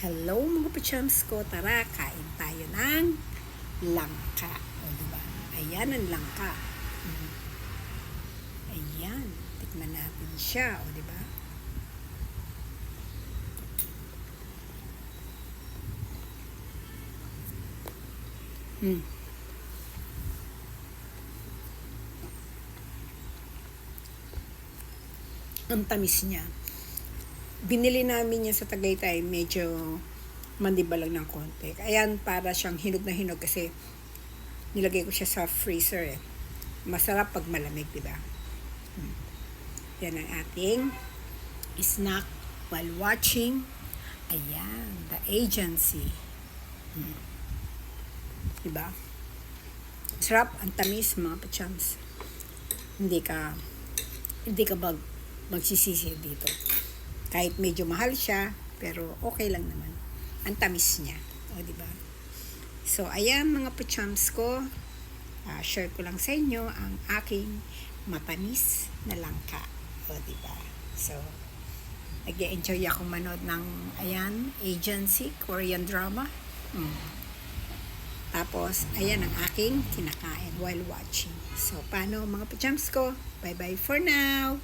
Hello mga pachams ko, tara, kain tayo ng langka. O, diba? Ayan ang langka. Mm. Ayan, tikman natin siya, o, diba? Mm. Ang tamis niya binili namin yan sa Tagaytay, medyo mandibalag ng konti. Ayan, para siyang hinog na hinog kasi nilagay ko siya sa freezer eh. Masarap pag malamig, di ba? Hmm. Yan ang ating snack while watching. Ayan, the agency. Hmm. Di ba? Sarap, ang tamis mga pachams. Hindi ka hindi ka mag magsisisi dito kahit medyo mahal siya, pero okay lang naman. Ang tamis niya. O, di ba? So, ayan mga pachams ko. Ah, share ko lang sa inyo ang aking matamis na langka. O, di ba? So, nag enjoy ako manood ng, ayan, agency, Korean drama. Mm. Tapos, ayan ang aking kinakain while watching. So, paano mga pachams ko? Bye-bye for now!